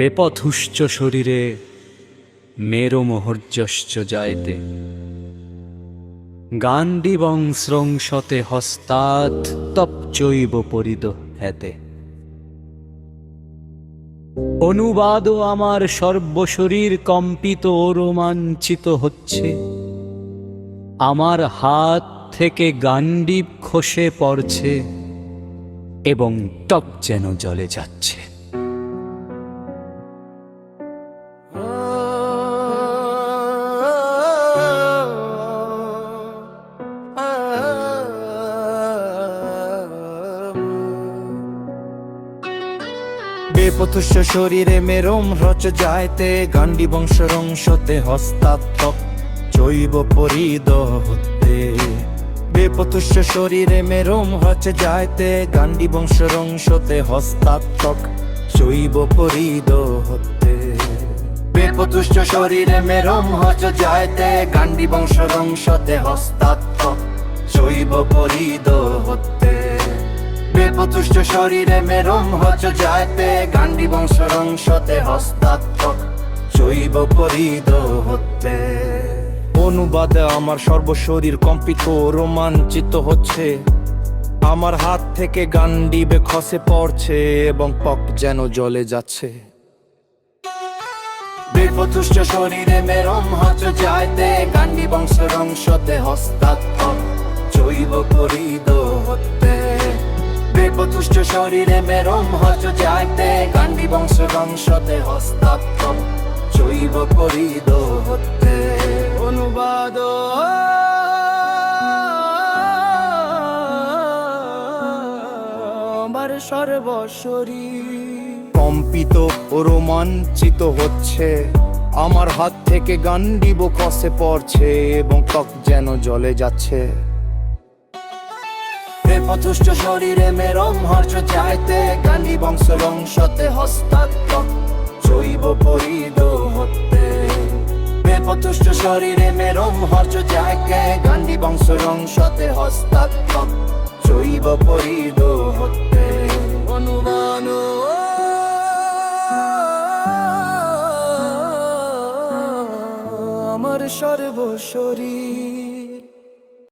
বেপথুশ্চ শরীরে মেরোমোহর্যশ্চ জায়তে গান্ডিবং স্রংসতে হস্তাৎ তপচৈব পরিদ হেতে। অনুবাদ আমার সর্বশরীর কম্পিত ও রোমাঞ্চিত হচ্ছে। আমার হাত থেকে গান্ডিব খসে পড়ছে এবং টপ যেন জলে যাচ্ছে। বেপথুষ্য শরীরে মেরম রচ যাইতে গান্ডি বংশ রংসতে হস্তাত্মক জৈব পরিদ হতে। বেপথুষ্য শরীরে মেরম রচ যাইতে গান্ডি বংশ রংসতে হস্তাত্মক জৈব পরিদ হতে। বেপতুষ্ট শরীরে মেরম হচ যাইতে গান্ডি বংশ রংসতে হস্তাত্মক জৈব পরিদ হতে। শরীরে মেরম হচ যাইতে গান্ডি বংশ হস্তাত্মক জৈব পরিদ হতে। অনুবাদে আমার সর্বশরীর কম্পিত রোমাঞ্চিত হচ্ছে। আমার হাত থেকে গান্ডিবে খসে পড়ছে এবং পক যেন জলে যাচ্ছে। বেপতুষ্ট শরীরে মেরম হচ যাইতে গান্ডি বংশ হস্তাত্মক জৈব পরিদ হতে। বেপতুষ্ট শরীরে মেরম হচ যাইতে গান্ডি বংশ রংসতে হস্তাত্মক জৈব পরিদ হতে। অনুবাদ। আমার সর্বশরী। কম্পিত ও রোমাঞ্চিত হচ্ছে আমার হাত থেকে গান্ডিব কষে পড়ছে এবং ত্বক যেন জলে যাচ্ছে। বেপথুষ্ট শরীরে মেরম হর্ষ চাইতে গান্ডি বংশ রংসতে হস্তাত্মক জৈব পরিদ হতে। বেপথুষ্ট শরীরে মেরম হর্ষ চাইতে গান্ডি বংশ রংসতে হস্তাত্মক জৈব পরিদ হতে। অনুমান আমার সর্বশরীর